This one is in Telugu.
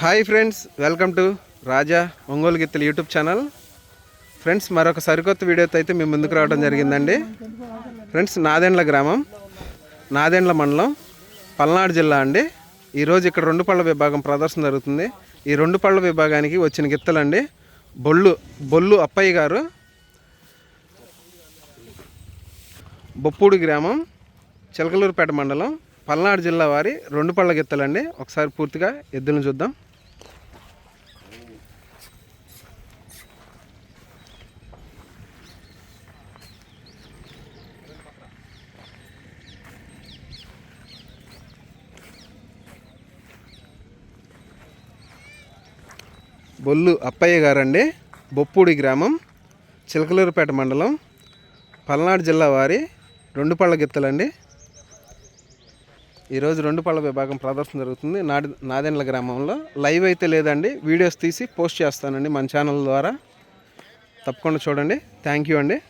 Hi friends welcome to Raja Ongole గిత్తలు యూట్యూబ్ ఛానల్ ఫ్రెండ్స్ మరొక సరికొత్త వీడియోతో అయితే మేము ముందుకు రావడం జరిగిందండి. ఫ్రెండ్స్ నాదెండ్ల గ్రామం నాదెండ్ల మండలం పల్నాడు జిల్లా అండి. ఈరోజు ఇక్కడ రెండు పళ్ళ విభాగం ప్రదర్శన జరుగుతుంది. ఈ రెండు పళ్ళ విభాగానికి వచ్చిన గిత్తలండి బొల్లు బొల్లు అప్పయ్య గారు. బొప్పూడి గ్రామం చిలకలూరుపేట మండలం పల్నాడు జిల్లా వారి రెండు పళ్ళ గిత్తలండి. ఒకసారి పూర్తిగా ఎద్దులను చూద్దాం. బొల్లు అప్పయ్య గారండి. బొప్పూడి గ్రామం చిలకలూరుపేట మండలం పల్నాడు జిల్లా వారి రెండు పళ్ళ గిత్తలండి. ఈరోజు రెండు పళ్ళ విభాగం ప్రదర్శన జరుగుతుంది. నాడి నాదెండ్ల గ్రామంలో. లైవ్ అయితే లేదండి. వీడియోస్ తీసి పోస్ట్ చేస్తానండి మన ఛానల్ ద్వారా. తప్పకుండా చూడండి. థ్యాంక్ యూ అండి.